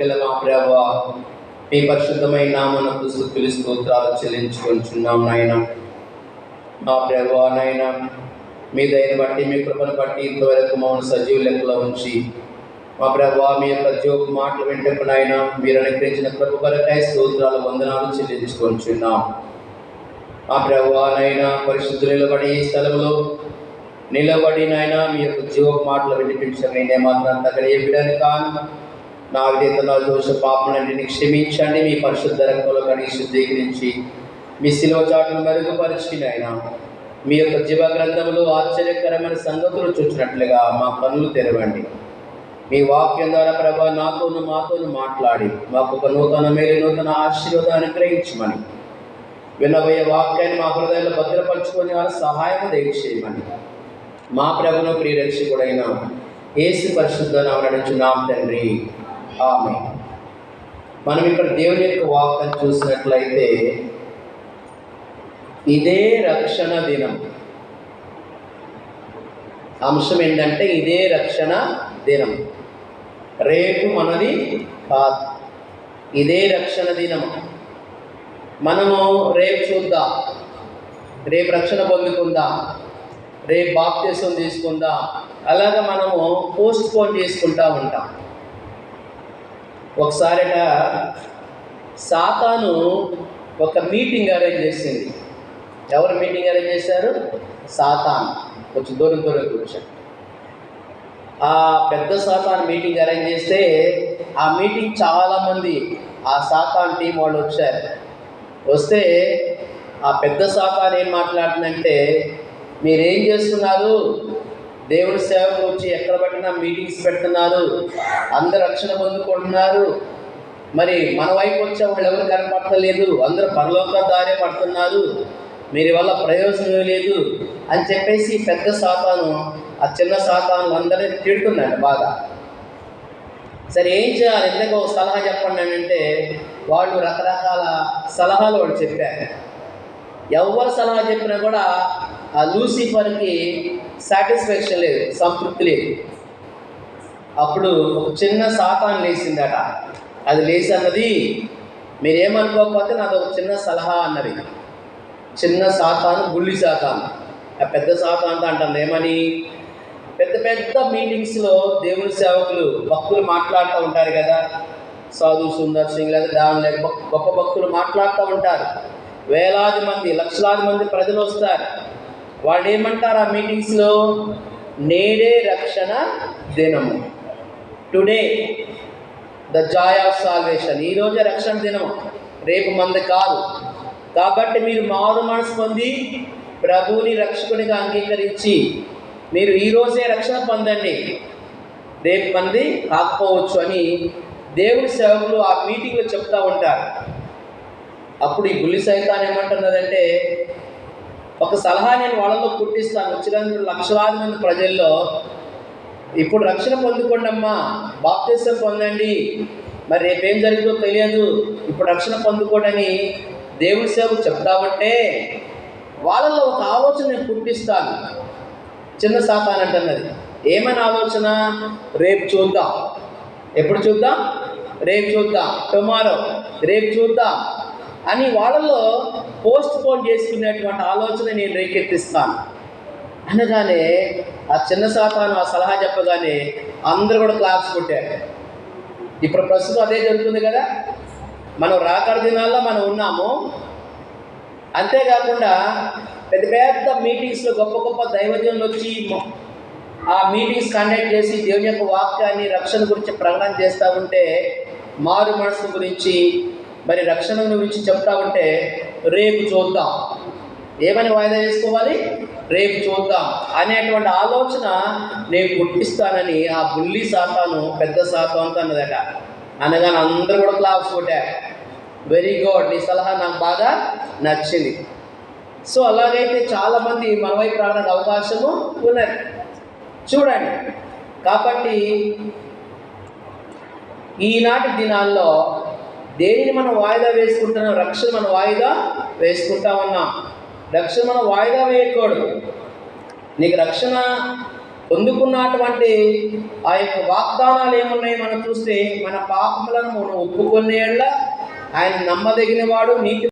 మా ప్రభా మీ పరిశుద్ధమైన నామనకు స్థుతులు స్తోత్రాలు చెల్లించుకుంటున్నాం నాయన. మా ప్రభా నాయన మీ దయని బట్టి మీ కృపను బట్టి ఇంతవరకు మమ్మల్ని సజీవ లెక్కలో ఉంచి మా ప్రభా మీ యొక్క జోక్ మాటలు వింటకు నాయన మీరు అనుగ్రహించిన కృప కొరకాయ స్తోత్రాలు వందనాలు చెల్లించుకుంటున్నాం మా ప్రభా నాయన పరిశుద్ధులు నిలబడి ఈ స్థలంలో నిలబడి నాయన మీ యొక్క జీవ మాటలు వినిపించడం నేను మాత్రం తగ్గ ఏమిడని కాను. నా విధేతలో దోష పాపనండి క్షమించండి. మీ పరిశుద్ధ రంగంలో కడిగి శుద్ధీకరించి మీ శిలువ చాటును మెరుగుపరిచి ఆయన. మీ యొక్క జీవ గ్రంథంలో ఆశ్చర్యకరమైన సంగతులు చూసినట్లుగా మా కన్నులు తెరవండి. మీ వాక్యం ద్వారా ప్రభా నాతోను మాతోను మాట్లాడి మాకు ఒక నూతన మేలు నూతన ఆశీర్వాదాన్ని గ్రహించమని వినబోయే వాక్యాన్ని మా హృదయంలో భద్రపరచుకొని వారి సహాయం దయచేయమని. మా ప్రభును ప్రియరక్షకుడైన ఏసు పరిశుద్ధ నడుచున్నాం తండ్రి. ఆమె మనం ఇక్కడ దేవుని యొక్క వాక్యం చూసినట్లయితే ఇదే రక్షణ దినం. అంశం ఏంటంటే ఇదే రక్షణ దినం. రేపు మనది కాదు. ఇదే రక్షణ దినం. మనము రేపు చూద్దాం. రేపు రక్షణ పొందుకుందాం. రేపు బాప్తీసం తీసుకుందాం. అలాగ మనము పోస్ట్ పోన్ చేసుకుంటా ఉంటాం. ఒకసారిట సాతాను ఒక మీటింగ్ అరేంజ్ చేసింది. ఎవరు మీటింగ్ అరేంజ్ చేశారు? సాతాన్. కొంచెం దూరం దూరం కూర్చొని ఆ పెద్ద సాతాన్ మీటింగ్ అరేంజ్ చేస్తే ఆ మీటింగ్ చాలామంది ఆ సాతాన్ టీం వాళ్ళు వచ్చారు. వస్తే ఆ పెద్ద సాతాన్ ఏం మాట్లాడుతుందంటే మీరేం చేస్తున్నారు? దేవుడి సేవకు వచ్చి ఎక్కడ పట్టినా మీటింగ్స్ పెడుతున్నారు. అందరు రక్షణ పొందుకుంటున్నారు. మరి మన వైపు వచ్చే వాళ్ళు ఎవరు కనపడతలేదు అందరూ పరలోక దారే పడుతున్నారు. మీరు వల్ల ప్రయోజనం లేదు అని చెప్పేసి పెద్ద సాతాను ఆ చిన్న సాతాను అందరినీ తిడుతున్నాడు బాగా సరే ఏం చేయాలి? ఎందుకు ఒక సలహా చెప్పండి అంటే వాళ్ళు రకరకాల సలహాలు వాళ్ళు చెప్పారు. ఎవరు సలహా చెప్పినా కూడా ఆ లూసిఫర్కి సాటిస్ఫాక్షన్ లేదు సంతృప్తి లేదు. అప్పుడు ఒక చిన్న సాతాన్ లేచిందట. అది లేచి అన్నది మీరేమనుకోకపోతే నాది ఒక చిన్న సలహా అన్నది. చిన్న సాతాను గుళ్ళి సాతాను. ఆ పెద్ద సాతాన్తో అంటాను ఏమని? పెద్ద పెద్ద మీటింగ్స్లో దేవుని సేవకులు భక్తులు మాట్లాడుతూ ఉంటారు కదా. సాధు సుందర్ సింగ్ లేదా దాని లేక గొప్ప భక్తులు మాట్లాడుతూ ఉంటారు. వేలాది మంది లక్షలాది మంది ప్రజలు వస్తారు. వాళ్ళు ఏమంటారు ఆ మీటింగ్స్లో? నేడే రక్షణ దినము. Today the joy of salvation ఈరోజే రక్షణ దినం రేపు మంది కాదు. కాబట్టి మీరు మారు మనసు పొంది ప్రభువుని రక్షకునిగా అంగీకరించి మీరు ఈరోజే రక్షణ పొందండి. రేపు మంది కాకపోవచ్చు అని దేవుడి సేవకులు ఆ మీటింగ్లో చెప్తూ ఉంటారు. అప్పుడు ఈ గుల్లి సైతాన్ ఏమంటున్నదంటే ఒక సలహా నేను వాళ్ళలో పుట్టిస్తాను. వచ్చిన లక్షలాది మంది ప్రజల్లో ఇప్పుడు రక్షణ పొందుకోండి అమ్మా పొందండి. మరి రేపేం జరిగిందో తెలియదు. ఇప్పుడు రక్షణ పొందుకోడని దేవుడి సేవకు చెప్తామంటే వాళ్ళలో ఒక ఆలోచన నేను పుట్టిస్తాను. చిన్న సాతాన్ అంటున్నది. ఏమైనా ఆలోచన? రేపు చూద్దాం. ఎప్పుడు చూద్దాం? రేపు చూద్దాం. టుమారో. రేపు చూద్దాం. అని వాళ్ళలో పోస్ట్ పోన్ చేసుకునేటువంటి ఆలోచన నేను రేకెత్తిస్తాను. అనగానే ఆ చిన్న శాతాను ఆ సలహా చెప్పగానే అందరూ కూడా క్లాప్స్ కొట్టారు. ఇప్పుడు ప్రస్తుతం అదే జరుగుతుంది కదా? మనం రాకడ దినాల్లో మనం ఉన్నాము. అంతేకాకుండా పెద్ద పెద్ద మీటింగ్స్లో గొప్ప గొప్ప దైవజనులు వచ్చి ఆ మీటింగ్స్ కండక్ట్ చేసి దేవుని యొక్క వాక్యాన్ని రక్షణ గురించి ప్రకటన చేస్తూ ఉంటే మారు మనసు గురించి మరి రక్షణ గురించి చెప్తా ఉంటే రేపు చూద్దాం. ఏమని వాయిదా చేసుకోవాలి రేపు చూద్దాం అనేటువంటి ఆలోచన నేను పుట్టిస్తానని ఆ బుల్లి శాతాను పెద్ద సాతానుతో అన్నదట. అనగానే అందరూ కూడా క్లాప్స్ కొట్టారు. వెరీ గుడ్ నీ సలహా నాకు బాగా నచ్చింది. సో అలాగైతే చాలామంది మన వైపు రావడానికి అవకాశము ఉన్నది. చూడండి. కాబట్టి ఈనాటి దినాల్లో దేనిని మనం వాయిదా వేసుకుంటున్నాం? రక్షణ మనం వాయిదా వేసుకుంటా ఉన్నాం. రక్షణ మనం వాయిదా వేయకూడదు. నీకు రక్షణ పొందుకున్నటువంటి ఆ యొక్క వాగ్దానాలు ఏమున్నాయి? మనం చూస్తే మన పాపములను మనం ఒప్పుకునే ఆయన నమ్మదగిన వాడు నీతి